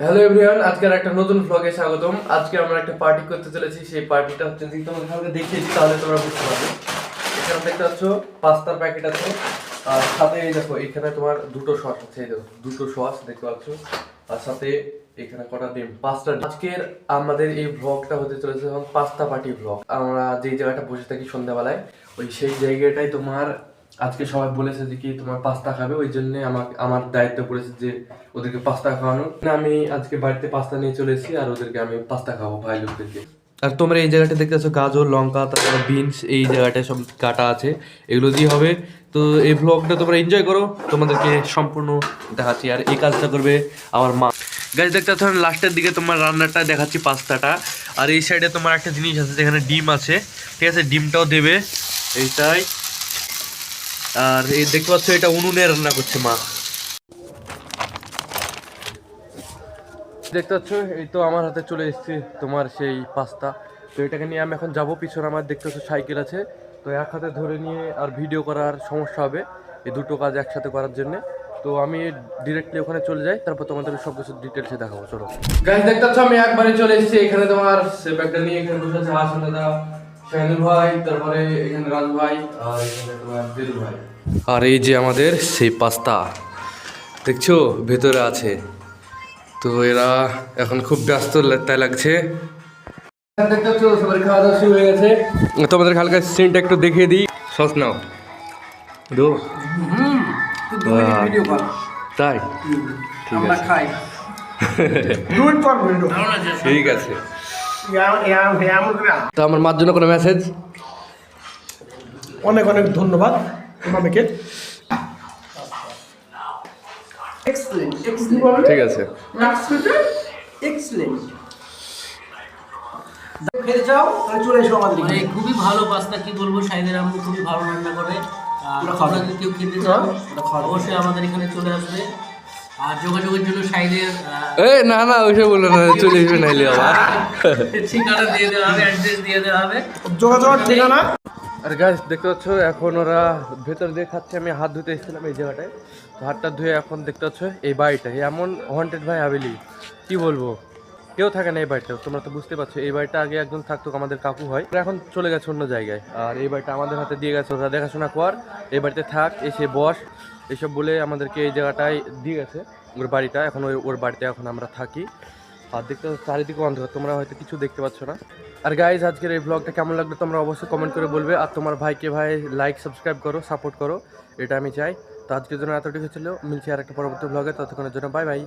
Hello everyone আজকের একটা নতুন ব্লগে স্বাগতম। আজকে আমরা একটা পার্টি করতে চলেছি, সেই পার্টিটা হচ্ছে যদি তোমাদের কালকে দেখিয়েছি তাহলে তোমরা বুঝতে পারবে। এখানে দেখতে পাচ্ছ, পাস্তার প্যাকেট আছে। আর সাথে এই দেখো, এখানে তোমার দুটো সস আছে, এই দেখো, দুটো সস দেখতে পাচ্ছ। আর সাথে এখানে কটা ডিম, পাঁচটা আজকের আমাদের এই ব্লগটা হতে চলেছে এখন পাস্তা পার্টি ব্লগ আমরা যেই জায়গাটা বসে থাকি সন্ধ্যাবেলায়, ওই সেই জায়গাটাই তোমার আজকে সবাই বলেছে যে কি তোমার পাস্তা খাবে, ওই জন্য আমাকে, আমার দায়িত্ব পড়েছে যে ওদেরকে পাস্তা খাওয়ানো আমি আজকে বাড়িতে পাস্তা নিয়ে চলে এসেছি আর ওদেরকে আমি পাস্তা খাব ভাই লোকদেরকে। আর তোমরা এই জায়গাটা দেখতে পাচ্ছ, গাজর, লঙ্কা, তারপরে বিনস, এই জায়গাটায় সব কাটা আছে, এগুলো দিয়ে হবে। তো এই ব্লগটা তোমরা এনজয় করো, তোমাদেরকে সম্পূর্ণ দেখাচ্ছি। আর এই কাজটা করবে আমার মা। গাছ দেখতে পাচ্ছ লাস্টের দিকে তোমার রান্নাটা দেখাচ্ছি, পাস্তাটা। আর এই সাইডে তোমার একটা জিনিস আছে, যেখানে ডিম আছে, ঠিক আছে? ডিমটাও দেবে, এইটাই। আর এই দেখতে পাচ্ছ, এটা উনুনে রান্না করছে মা। দেখতে পাচ্ছ, এই তো আমার হাতে চলে এসেছে তোমার সেই পাস্তা। তো এটাকে নিয়ে আমি এখন যাব, পিছনে আমার দেখতে পাচ্ছ সাইকেল আছে। তো এক হাতে ধরে নিয়ে আর ভিডিও করার সমস্যা হবে এই দুটো কাজ একসাথে করার জন্য। তো আমি ডিরেক্টলি ওখানে চলে যাই, তারপর তোমাদের সব কিছু ডিটেলসে দেখাবো, চলো। গাইস দেখতে পাচ্ছ, আমি একবারে চলে এসেছি, এখানে তোমার সে ব্যাগটা নিয়ে এখানে বসে আছে হাসান দাদা শাহিনুর ভাই তারপরে এখানে রাজু ভাই আর এখানে তোমার দিল ভাই। আর এই যে আমাদের সেই পাস্তা দেখছ? ভেতরে আছে। তো এরা এখন খুব ব্যস্ত তাই লাগছে। দেখতে পাচ্ছ সবার খাওয়া দাওয়া শুরু হয়ে গেছে। তোমাদের হালকা সিনটা একটু দেখিয়ে দিই। সস নাও। দো। বাহ। ভিডিও কর। তাই? ঠিক আছে। ঠিক তো আমার মার জন্য কোনো মেসেজ অনেক অনেক ধন্যবাদ মামিকে। ঠিক আছে। খেতে চাও তাহলে চলে এসো আমাদের মানে খুবই ভালো পাস্তা কি বলব সাইদের আম্মু খুবই ভালো রান্না করে। কেউ খেতে চাও অবশ্যই আমাদের এখানে চলে আসবে। আর যোগাযোগের জন্য সাইদের এ না না ওইসব বলল না চলে আসবে নাইলে আবার। ঠিকানা দিয়ে দেওয়া হবে অ্যাড্রেস দিয়ে দেওয়া হবে। যোগাযোগ ঠিকানা? আর গাছ দেখতে পাচ্ছ এখন ওরা ভেতর দিয়ে খাচ্ছে আমি হাত ধুতে এসেছিলাম এই জায়গাটায়। তো হাতটা ধুয়ে এখন দেখতে পাচ্ছ এই বাড়িটা এমন হন্টেড ভাই আবেলি কি বলব? কেউ থাকে না এই বাড়িটা তোমরা তো বুঝতে পারছ। এই বাড়িটা আগে একজন থাকতো, আমাদের কাকু হয়। এখন চলে গেছে অন্য জায়গায়। আর এই বাড়িটা আমাদের হাতে দিয়ে গেছে, ওরা দেখাশোনা কর। এই বাড়িতে থাক, এসে বস। এসব বলে আমাদেরকে এই জায়গাটায় দিয়ে গেছে, ওর বাড়িটা। এখন ওই ওর বাড়িতে এখন আমরা থাকি। আর দেখতে চারিদিকে অন্ধকার, তোমরা হয়তো কিছু দেখতে পাচ্ছ না। আর গাইজ আজকের এই ব্লগটা কেমন লাগল তোমরা অবশ্যই কমেন্ট করে বলবে। আর তোমার ভাইকে ভাই লাইক সাবস্ক্রাইব করো সাপোর্ট করো। এটা আমি চাই। তো আজকের জন্য এতটুকু ছিল। মিলছি আর একটা পরবর্তী ব্লগে ততক্ষণের জন্য বাই বাই